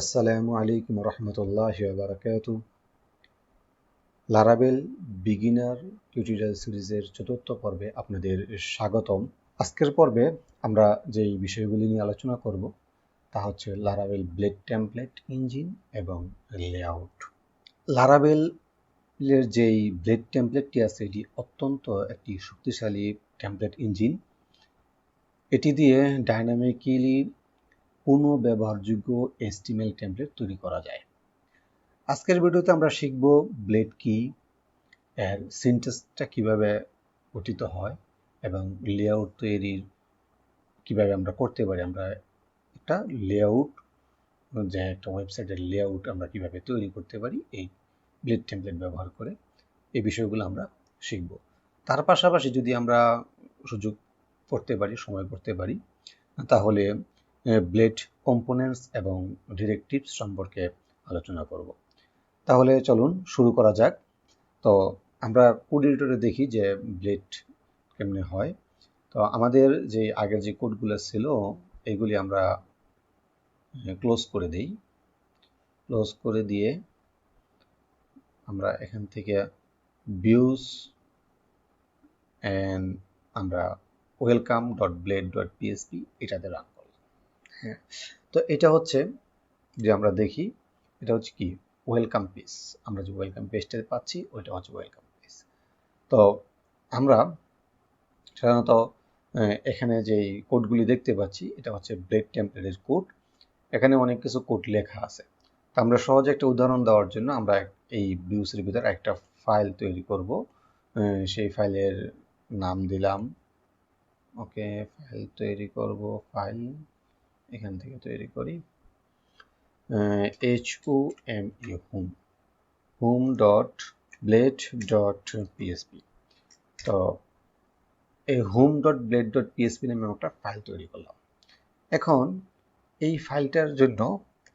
আসসালামু আলাইকুম রহমতুল্লাহ বারাকাতু। লারাবেল বিগিনার টিউটোরিয়াল সিরিজের চতুর্থ পর্বে আপনাদের স্বাগতম। আজকের পর্বে আমরা যেই বিষয়গুলি নিয়ে আলোচনা করব, তা হচ্ছে লারাবেল ব্লেড টেমপ্লেট ইঞ্জিন এবং লেআউট লারাবেলের যেই ব্লেড টেমপ্লেটটি আছে, এটি অত্যন্ত একটি শক্তিশালী টেমপ্লেট ইঞ্জিন এটি দিয়ে ডাইনামিক্যালি পুনঃব্যবহারযোগ্য এস্টিমেল টেমপ্লেট তৈরি করা যায়। আজকের ভিডিওতে আমরা শিখব ব্লেড কি এর সিনটেক্সটা কীভাবে গঠিত হয় এবং লেআউট তৈরির কীভাবে আমরা করতে পারি। আমরা একটা লেআউট যে একটা ওয়েবসাইটের লেআউট আমরা কীভাবে তৈরি করতে পারি এই ব্লেড টেমপ্লেট ব্যবহার করে এই বিষয়গুলো আমরা শিখব। তার পাশাপাশি যদি আমরা সুযোগ করতে পারি, সময় করতে পারি, তাহলে ব্লেড কম্পোনেন্টস এবং ডিরেক্টিভস সম্পর্কে আলোচনা করব। তাহলে চলুন শুরু করা যাক। তো আমরা কোড এডিটরে দেখি যে ব্লেড কেমনে হয়। তো আমাদের যে আগের যে কোডগুলো ছিল এইগুলি আমরা ক্লোজ করে দিই। ক্লোজ করে দিয়ে আমরা এখান থেকে ভিউস অ্যান্ড আমরা welcome dot Blade dot PHP এটাতে রান হ্যাঁ। তো এটা হচ্ছে যে আমরা দেখি, এটা হচ্ছে কি? ওয়েলকাম পেজ আমরা যে ওয়েলকাম পেজটা পাচ্ছি, ওইটা হচ্ছে ওয়েলকাম পেজ তো আমরা সাধারণত এখানে যে কোডগুলি দেখতে পাচ্ছি, এটা হচ্ছে ব্লেড টেমপ্লেটের কোড। এখানে অনেক কিছু কোড লেখা আছে। তো আমরা সহজে একটা উদাহরণ দেওয়ার জন্য আমরা এই ভিউসের ভিতরে একটা ফাইল তৈরি করব। সেই ফাইলের নাম দিলাম। ওকে ফাইল তৈরি করব ফাইল এখান থেকে তৈরি করি। H O M E home home dot Blade dot PHP তো এই home dot Blade dot PHP নামে একটা ফাইল তৈরি করলাম। এখন এই ফাইলটার জন্য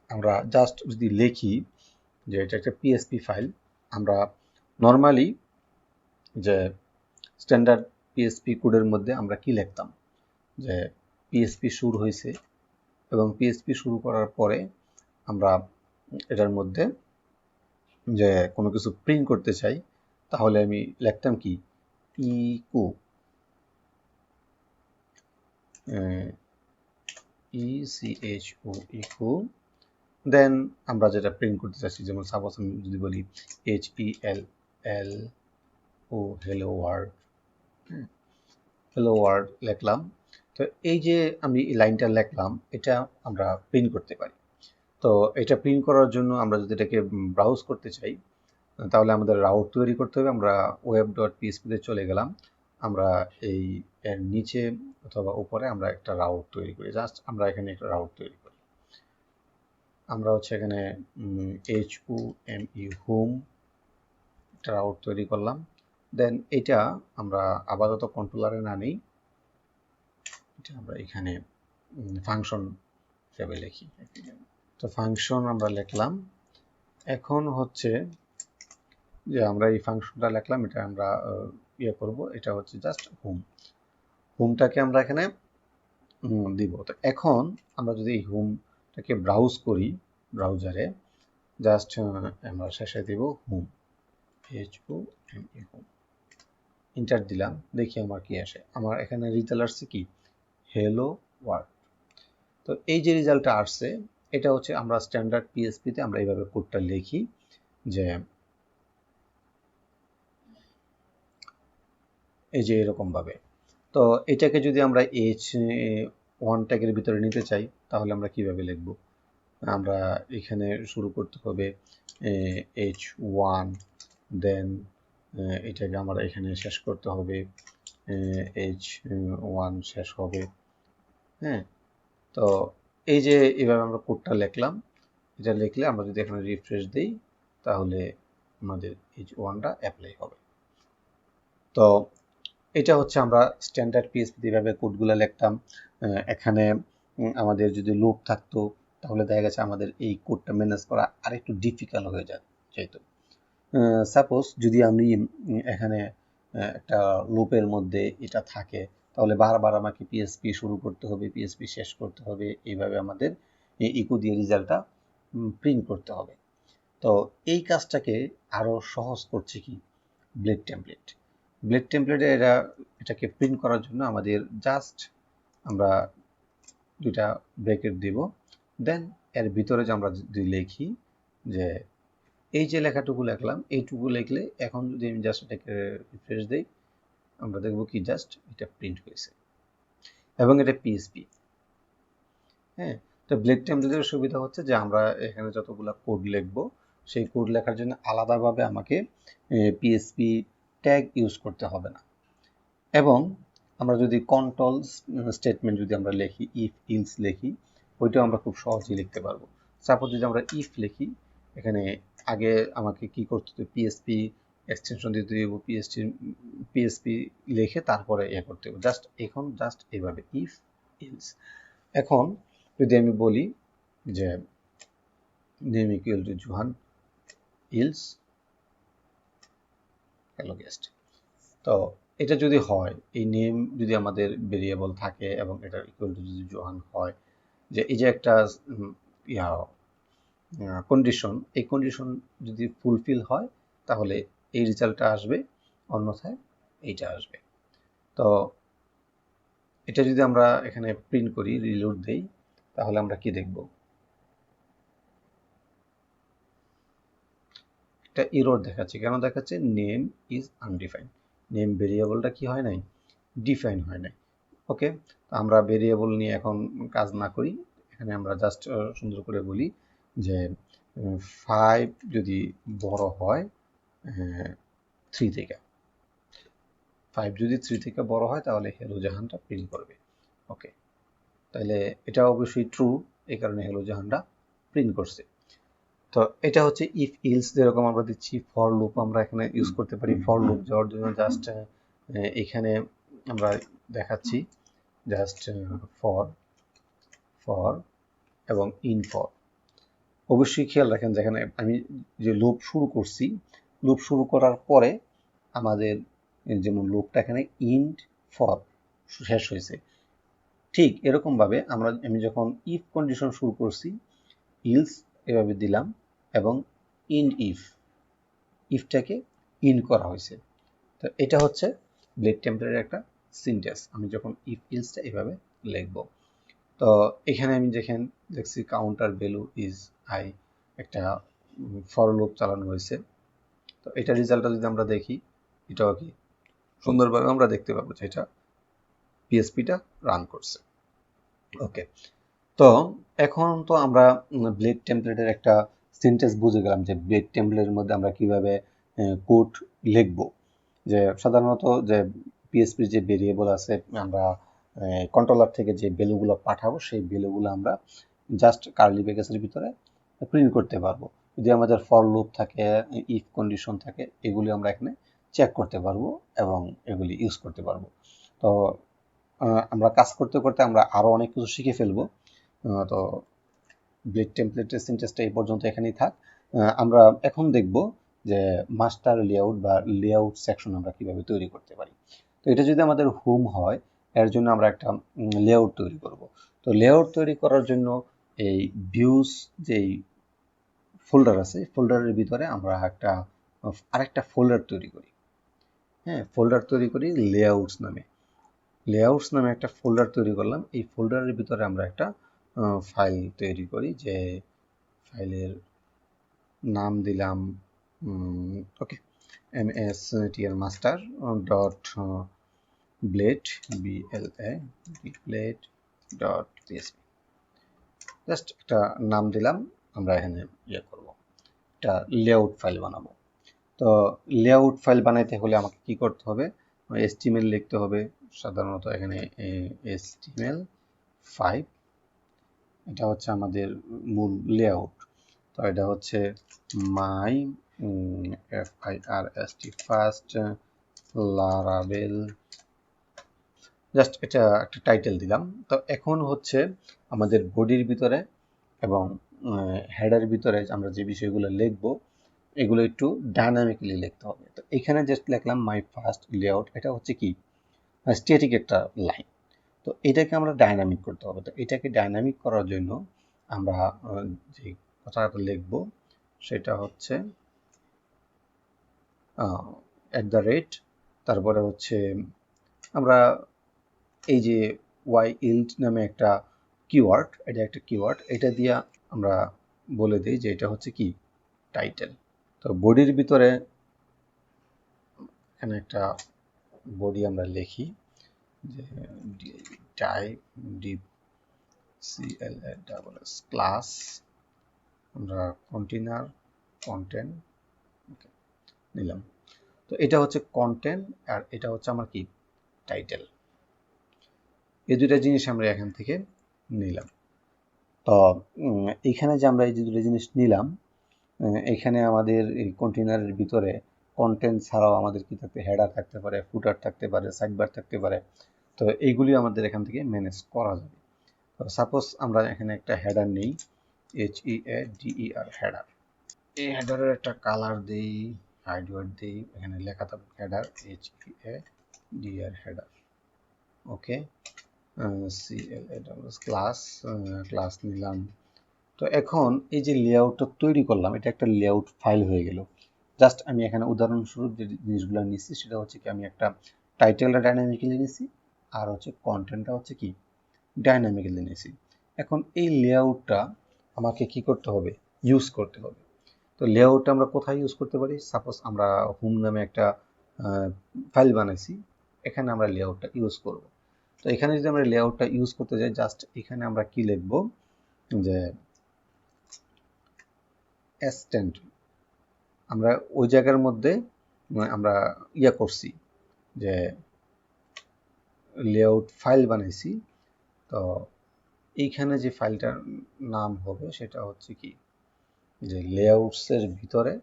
আমরা জাস্ট যদি লিখি যে এটা একটা পিএসপি ফাইল আমরা নর্মালি যে স্ট্যান্ডার্ড পিএসপি কোডের মধ্যে আমরা কি লিখতাম? যে পিএসপি শুরু হয়েছে এবং পিএসপি শুরু করার পরে আমরা এটার মধ্যে যে কোনো কিছু প্রিন্ট করতে চাই, তাহলে আমি লিখতাম কি? ইকু ইসিএইচও ইকু দেন আমরা যেটা প্রিন্ট করতে চাচ্ছি, যেমন সাপোজ আমি যদি বলি H E L L O hello world hello world লিখলাম। তো এই যে আমি লাইনটা লেখলাম, এটা আমরা প্রিন্ট করতে পারি। তো এটা প্রিন্ট করার জন্য আমরা যদি এটাকে ব্রাউজ করতে চাই, তাহলে আমাদের রাউট তৈরি করতে হবে। আমরা ওয়েব ডট পিএসপিতে চলে গেলাম। আমরা এই এর নিচে অথবা উপরে আমরা একটা রাউট তৈরি করি। জাস্ট আমরা এখানে একটা রাউট তৈরি করি। আমরা হচ্ছে এখানে H O M E home একটা রাউট তৈরি করলাম। দেন এটা আমরা আপাতত কন্ট্রোলারে না নেই। এটা আমরা এখানে ফাংশন হিসেবে লিখি। তো ফাংশন আমরা লিখলাম। এখন হচ্ছে যে আমরা এই ফাংশনটা লিখলাম এটা আমরা ইয়ে করব। এটা হচ্ছে জাস্ট হোম হোমটাকে আমরা এখানে দিব। তো এখন আমরা যদি এই হোমটাকে ব্রাউজ করি ব্রাউজারে জাস্ট আমরা শেষে দিব home H O M home enter দিলাম দেখি আমার কি আসে। আমার এখানে রেজাল্ট আসছে কি? হেলো ওয়ার্ড তো এই যে রেজাল্টটা আসছে, এটা হচ্ছে আমরা স্ট্যান্ডার্ড পিএসপিতে আমরা এইভাবে কোডটা লিখি যে এই যে এরকমভাবে তো এটাকে যদি আমরা এইচ ওয়ান ট্যাগের ভিতরে নিতে চাই, তাহলে আমরা কীভাবে লিখব? আমরা এখানে শুরু করতে হবে এইচ ওয়ান দেন এটাকে আমরা এখানে শেষ করতে হবে এইচ ওয়ান শেষ হবে। হ্যাঁ তো এই যে এভাবে আমরা কোডটা লিখলাম, এটা লিখলে আমরা যদি এখানে রিফ্রেশ দিই, তাহলে আমাদের এইচ ওয়ানটা অ্যাপ্লাই হবে। তো এটা হচ্ছে আমরা স্ট্যান্ডার্ড পিএসপি যেভাবে কোডগুলো লিখতাম। এখানে আমাদের যদি লুপ থাকতো, তাহলে দেখা গেছে আমাদের এই কোডটা ম্যানেজ করা আরেকটু ডিফিকাল্ট হয়ে যায় যেহেতু। সাপোজ যদি আমি এখানে একটা লুপের মধ্যে এটা থাকে তাহলে বারবার আমাকে পিএসপি শুরু করতে হবে পিএসপি শেষ করতে হবে, এইভাবে আমাদের ইকো দিয়ে রেজাল্টটা প্রিন্ট করতে হবে। তো এই কাজটাকে আরও সহজ করছে কি? ব্লেড টেমপ্লেট ব্লেড টেমপ্লেটে এরা এটাকে প্রিন্ট করার জন্য আমাদের জাস্ট আমরা দুইটা ব্রেকেট দিব। দেন এর ভিতরে যে আমরা যদি লিখি যে এই যে লেখাটুকু লিখলাম, এইটুকু লিখলে এখন যদি আমি জাস্ট এটাকে রিফ্রেশ দিই আমরা দেখব কি জাস্ট এটা প্রিন্ট হয়েছে। এবং এটা পিএসপি হ্যাঁ তো ব্লেড টেমপ্লেটের সুবিধা হচ্ছে যে আমরা এখানে যতগুলো কোড লিখব, সেই কোড লেখার জন্য আলাদাভাবে আমাকে পিএসপি ট্যাগ ইউজ করতে হবে না। এবং আমরা যদি কন্ট্রোল স্টেটমেন্ট যদি আমরা লিখি ইফ ইলস লিখি, ওইটাও আমরা খুব সহজেই লিখতে পারব। সাপোজ যদি আমরা ইফ লিখি, এখানে আগে আমাকে কি করতে হবে? পিএসপি এক্সটেনশন দিতে হবে পিএসটি পিএসপি লিখে তারপরে ইয়ে করতে হবে। জাস্ট এখন জাস্ট এইভাবে ইফ ইলস এখন যদি আমি বলি যে name equal to Juhan else hello guest তো এটা যদি হয়, এই নেম যদি আমাদের ভেরিয়েবল থাকে এবং এটা ইকুয়াল টু যদি জোহান হয়, যে এই যে একটা ইয়া কন্ডিশন এই কন্ডিশন যদি ফুলফিল হয়, তাহলে এই রেজাল্টটা আসবে, অন্যথায় এইটা আসবে। তো এটা যদি আমরা এখানে প্রিন্ট করি রিলোড দেই, তাহলে আমরা কি দেখব? একটা ইরোর দেখাচ্ছে। কেন দেখাচ্ছে? নেম ইজ আনডিফাইন্ড নেম ভেরিয়েবলটা কি হয় নাই? ডিফাইন হয় নাই। ওকে আমরা ভেরিয়েবল নিয়ে এখন কাজ না করি। এখানে আমরা জাস্ট সুন্দর করে বলি যে ফাইভ যদি বড় হয় থ্রি থেকে। ফাইভ যদি থ্রি থেকে বড় হয় তাহলে হেলো জাহানটা প্রিন্ট করবে। ওকে তাহলে এটা অবশ্যই ট্রু এই কারণে হেলো জাহানটা প্রিন্ট করছে। তো এটা হচ্ছে ইফ ইলস যেরকম আমরা দিচ্ছি ফর লুপ আমরা এখানে ইউজ করতে পারি ফর লুপ যাওয়ার জন্য জাস্ট এখানে আমরা দেখাচ্ছি জাস্ট ফর ফর এবং ইন ফর অবশ্যই খেয়াল রাখেন যেখানে আমি যে লুপ শুরু করছি লুপ শুরু করার পরে আমাদের যেমন লুপটা এখানে ইন্ড ফর শেষ হয়েছে। ঠিক এরকমভাবে আমরা, আমি যখন ইফ কন্ডিশন শুরু করছি ইলস এভাবে দিলাম এবং ইন ইফ ইফটাকে ইন করা হয়েছে। তো এটা হচ্ছে ব্লেড টেম্পলেটের একটা সিনটেক্স আমি যখন ইফ ইলসটা এভাবে লিখব। তো এখানে আমি যেখানে দেখছি কাউন্টার ভ্যালু ইজ আই একটা ফর লুপ চালানো হয়েছে। তো এটা রেজাল্টটা যদি আমরা দেখি, এটাও কি? সুন্দরভাবে আমরা দেখতে পাবো যে এটা পিএসপিটা রান করছে। ওকে তো এখন তো আমরা ব্লেড টেমপ্লেটের একটা সিনটেক্স বুঝে গেলাম যে ব্লেড টেমপ্লেটের মধ্যে আমরা কীভাবে কোড লিখব। যে সাধারণত যে পিএসপির যে ভেরিয়েবল আছে, আমরা কন্ট্রোলার থেকে যে ভ্যালুগুলো পাঠাবো, সেই ভ্যালুগুলো আমরা জাস্ট কার্লি ব্যাকেসের ভিতরে প্রিন্ট করতে পারব। যদি আমাদের ফর লুপ থাকে ইফ কন্ডিশন থাকে, এগুলি আমরা এখানে চেক করতে পারব এবং এগুলি ইউজ করতে পারব। তো আমরা কাজ করতে করতে আমরা আরও অনেক কিছু শিখে ফেলব। তো ব্লেড টেমপ্লেটের সিনটেক্সটা এই পর্যন্ত এখানেই থাক। আমরা এখন দেখব যে মাস্টার লেআউট বা লেআউট সেকশন আমরা কীভাবে তৈরি করতে পারি। তো, এটা যদি আমাদের হোম হয়, এর জন্য আমরা একটা লেআউট তৈরি করব। তো লেআউট তৈরি করার জন্য এই ভিউস যেই ফোল্ডার আছে ফোল্ডারের ভিতরে আমরা একটা, আরেকটা ফোল্ডার তৈরি করি। হ্যাঁ ফোল্ডার তৈরি করি লেআউটস নামে। লেআউটস নামে একটা ফোল্ডার তৈরি করলাম। এই ফোল্ডারের ভিতরে আমরা একটা ফাইল তৈরি করি যে ফাইলের নাম দিলাম okay M S TL master dot Blade BL A Blade dot PHP just একটা নাম দিলাম, আমরা এখানে ইয়ে করব। একটা লেআউট ফাইল বানাবো। তো লেআউট ফাইল বানাইতে হলে আমাকে কি করতে হবে? এসটিমেল লিখতে হবে, সাধারণত এখানে এসটিমেল ফাইভ এটা হচ্ছে আমাদের মূল লেআউট তো এটা হচ্ছে my F I R S T first লারাবেল just এটা একটা টাইটেল দিলাম। তো এখন হচ্ছে আমাদের বডির ভিতরে এবং হেডের ভিতরে আমরা যে বিষয়গুলো লিখব, এগুলো একটু ডাইনামিকলি লিখতে হবে। তো এখানে জাস্ট লিখলাম মাই ফার্স্ট লেআউট এটা হচ্ছে কি? স্টেটিক একটা লাইন তো এটাকে আমরা ডাইনামিক করতে হবে। তো এটাকে ডাইনামিক করার জন্য আমরা যে কথাটা লিখব, সেটা হচ্ছে অ্যাট দ্য রেট তারপরে হচ্ছে আমরা এই যে ওয়াই ইল্ড নামে একটা কিওয়ার্ড এটা একটা কিওয়ার্ড এটা দিয়ে আমরা বলে দিই যে এটা হচ্ছে কি? টাইটেল তো বডির ভিতরে এখানে একটা বডি আমরা লিখি যে type div CL double S class আমরা কন্টেনার কন্টেন্ট নিলাম। তো এটা হচ্ছে কন্টেন্ট আর এটা হচ্ছে আমার কি? টাইটেল এই দুইটা জিনিস আমরা এখান থেকে নিলাম। তো এখানে যে আমরা এই যে দুটো জিনিস নিলাম এখানে আমাদের এই কন্টেনারের ভিতরে কন্টেন্ট ছাড়াও আমাদের কি থাকতে হেডার থাকতে পারে ফুটার থাকতে পারে সাইডবার থাকতে পারে। তো এইগুলি আমাদের এখান থেকে ম্যানেজ করা যাবে। তো সাপোজ আমরা এখানে একটা হেডার নেই H E A D R header এই হেডারের একটা কালার দিই হাইডওয়ার্ড দিই, এখানে লেখা থাকবে header H E A D R header okay C L A class class নিলাম। তো এখন এই যে লেআউটটা তৈরি করলাম, এটা একটা লেআউট ফাইল হয়ে গেল। জাস্ট আমি এখানে উদাহরণস্বরূপ যে জিনিসগুলো নিচ্ছি, সেটা হচ্ছে কি, আমি একটা টাইটেলটা ডাইনামিক্যালি নিছি, আর হচ্ছে কন্টেন্টটা হচ্ছে কি ডাইনামিক্যালি নিছি। এখন এই লেআউটটা আমাকে কি করতে হবে? ইউজ করতে হবে। তো লেআউটটা আমরা কোথায় ইউজ করতে পারি? সাপোজ আমরা হোম নামে একটা ফাইল বানাইছি, এখানে আমরা লেআউটটা ইউজ করব। তো এখানে যদি আমরা লেআউটটা ইউজ করতে যাই জাস্ট এখানে আমরা কি লিখব? যে অ্যাসটেন্ট আমরা ওই জায়গার মধ্যে আমরা ইয়া করছি যে লেআউট ফাইল বানাইছি। তো এইখানে যে ফাইলটার নাম হবে, সেটা হচ্ছে কি? যে লেআউটসের ভিতরে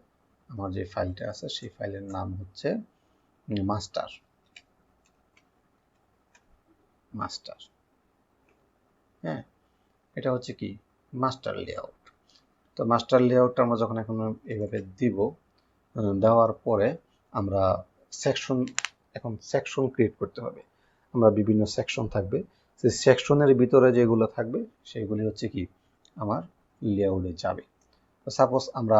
আমার যে ফাইলটা আছে, সেই ফাইলের নাম হচ্ছে মাস্টার। মাস্টার। হ্যাঁ এটা হচ্ছে কি? Master layout. তো মাস্টার লেআউটটা আমরা যখন এখন এইভাবে দিব দেওয়ার পরে আমরা সেকশন এখন সেকশন ক্রিয়েট করতে হবে। আমরা বিভিন্ন সেকশন থাকবে। সেই সেকশনের ভিতরে যেগুলো থাকবে, সেগুলি হচ্ছে কি? আমার লেআউটে যাবে। তো সাপোজ আমরা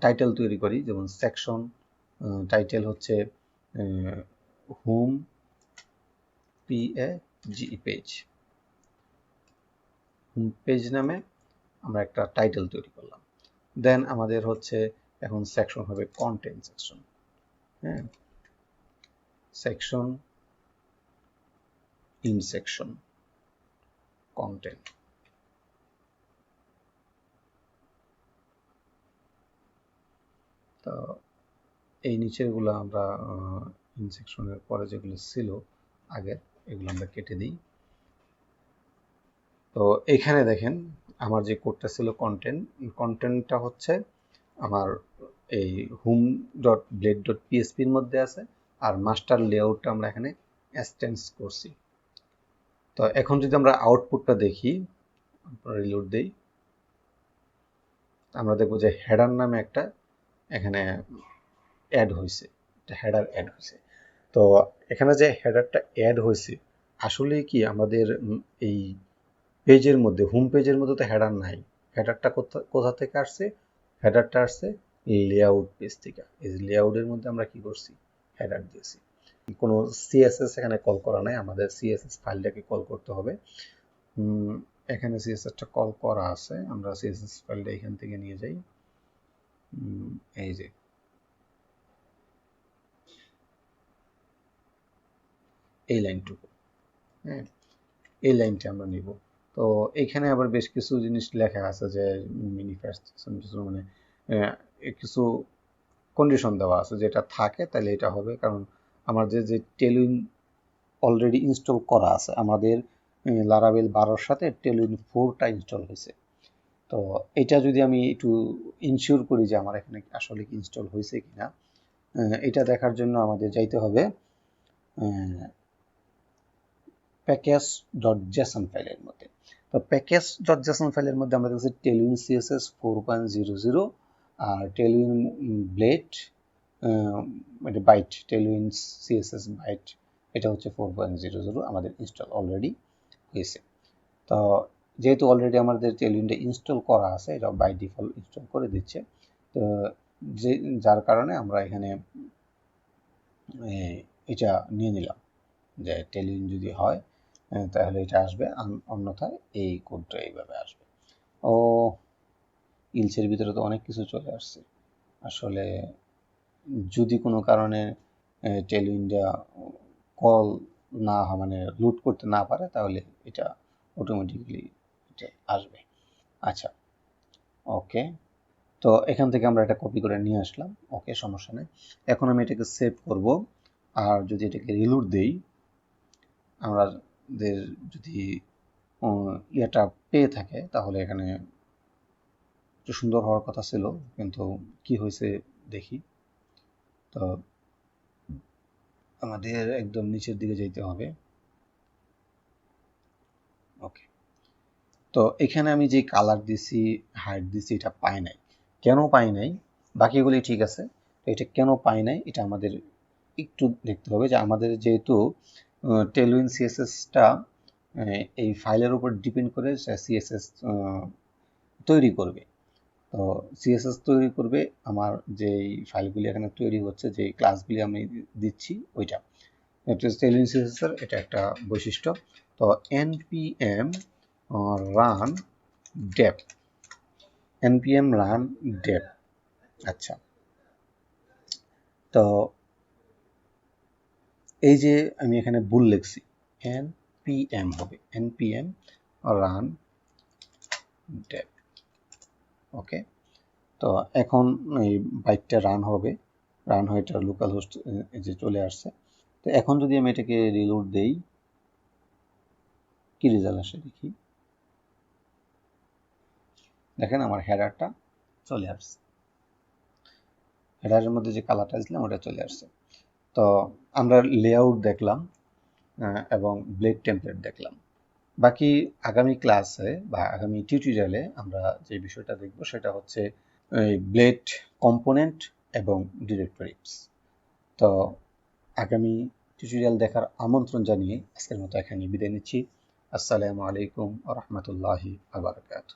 টাইটেল তৈরি করি, যেমন সেকশন টাইটেল হচ্ছে home P A G page page নামে আমরা একটা টাইটেল তৈরি করলাম। দেন আমাদের হচ্ছে এখন সেকশন হবে কন্টেন্ট সেকশন হ্যাঁ? সেকশন ইন সেকশন কন্টেন্ট তো এই নিচেরগুলো আমরা ইনসেকশনের পরে যেগুলো ছিল আগের এগুলো আমরা কেটে দিই। তো এখানে দেখেন আমার যে কোডটা ছিল কন্টেন্ট কন্টেন্টটা হচ্ছে আমার এই হোম ডট ব্লেড ডট পিএসপির মধ্যে আছে আর মাস্টার লেআউটটা আমরা এখানে অ্যাস্টেন্স করছি। তো এখন যদি আমরা আউটপুটটা দেখি রিলোড দেই। আমরা দেখব যে হেডার নামে একটা এখানে অ্যাড হয়েছে একটা হেডার অ্যাড হয়েছে তো এখানে যে হেডারটা অ্যাড হয়েছে আসলে কি আমাদের এই পেজের মধ্যে হোম পেজের মধ্যে তো হেডার নাই। হেডারটা কোথা থেকে আসছে? হেডারটা আসছে লেআউট পেজ থেকে। এই লেআউটের মধ্যে আমরা কি করছি? হেডার দিয়েছি। কোনো সিএসএস এখানে কল করা নাই, আমাদের সিএসএস ফাইলটাকে কল করতে হবে। এখানে সিএসএসটা কল করা আছে, আমরা সিএসএস ফাইলটা এখান থেকে নিয়ে যাই। এই যে এই লাইনটুকু। হ্যাঁ এই লাইনটা আমরা নিব। তো এখানে আবার বেশ কিছু জিনিস লেখা আছে যে মিনিফেস্টেশন কিছু মানে কিছু কন্ডিশন দেওয়া আছে যেটা থাকে তাহলে এটা হবে। কারণ আমার যে যে টেলুইন অলরেডি ইনস্টল করা আছে আমাদের লারাবেল বারোর সাথে টেলুইন ফোরটা ইনস্টল হয়েছে। তো এটা যদি আমি একটু ইনশিওর করি যে আমার এখানে আসলে কি ইনস্টল হয়েছে কিনা এটা দেখার জন্য আমাদের যাইতে হবে প্যাকেজ ডট জেসন ফাইলের মধ্যে। তো প্যাকেজ ডট জেসন ফাইলের মধ্যে আমরা দেখছি Tailwind CSS four point zero zero আর টেলুইন ব্লেড মানে বাইট টেলুইন সিএসএস বাইট এটা হচ্ছে ফোর পয়েন্ট জিরো জিরো আমাদের ইনস্টল অলরেডি হয়েছে। তো যেহেতু অলরেডি আমাদের টেলউইন্ডে ইনস্টল করা আছে, এটা বাই ডিফল্ট ইনস্টল করে দিচ্ছে, তো যে, যার কারণে আমরা এখানে এটা নিয়ে নিলাম যে টেলিউইন যদি হয় তাহলে এটা আসবে। অন্যথায় এই কোডটা এইভাবে আসবে। ও, ইলসের ভিতরে তো অনেক কিছু চলে আসছে। আসলে যদি কোনো কারণে টেল ইন্ডিয়া কল না মানে লুট করতে না পারে, তাহলে এটা অটোমেটিকলি এটা আসবে। আচ্ছা ওকে। তো এখান থেকে আমরা এটা কপি করে নিয়ে আসলাম। ওকে, সমস্যা নেই। এখন আমি এটাকে সেভ করব। আর যদি এটাকে রিলুট দেই আমাদের যদি ইয়েটা পেয়ে থাকে, তাহলে এখানে একটু সুন্দর হওয়ার কথা ছিল, কিন্তু কি হয়েছে দেখি। তো আমাদের একদম নিচের দিকে যেতে হবে। ওকে। তো এখানে আমি যে কালার দিছি হাইট দিছি, এটা পাই নাই। কেন পাই নাই? বাকিগুলি ঠিক আছে। তো এটা কেন পাই নাই? এটা আমাদের একটু দেখতে হবে যে আমাদের যেহেতু টেলউইন সিএসএসটা এই ফাইলের উপর ডিপেন্ড করে সিএসএস তৈরি করবে। তো সিএসএস তৈরি করবে, আমার যেই ফাইলগুলি এখানে তৈরি হচ্ছে, যে ক্লাসগুলি আমি দিচ্ছি, ওইটা। টেলউইন সিএসএসের এটা একটা বৈশিষ্ট্য। তো NPM run dev NPM run dev আচ্ছা। তো এই যে আমি এখানে ভুল লিখছি এন পি এম হবে N P M run dev okay তো এখন এই বাইকটা রান হবে রান হয়ে এটা লোকাল হোস্ট যে চলে আসছে। তো এখন যদি আমি এটাকে রিলোড দেই, কি রেজাল্ট আসে দেখি? দেখেন আমার হেডারটা চলে আসছে। হেডারের মধ্যে যে কালারটা ছিলাম ওটা চলে আসছে। তো আমরা লেআউট দেখলাম এবং ব্লেড টেমপ্লেট দেখলাম। বাকি আগামী ক্লাসে বা আগামী টিউটোরিয়ালে আমরা যে বিষয়টা দেখব সেটা হচ্ছে ব্লেড কম্পোনেন্ট এবং ডিরেক্টরিপস তো আগামী টিউটোরিয়াল দেখার আমন্ত্রণ জানিয়ে আজকের মতো এখানে বিদায় নিচ্ছি। আসসালামু আলাইকুম রহমতুল্লাহি আবরকাত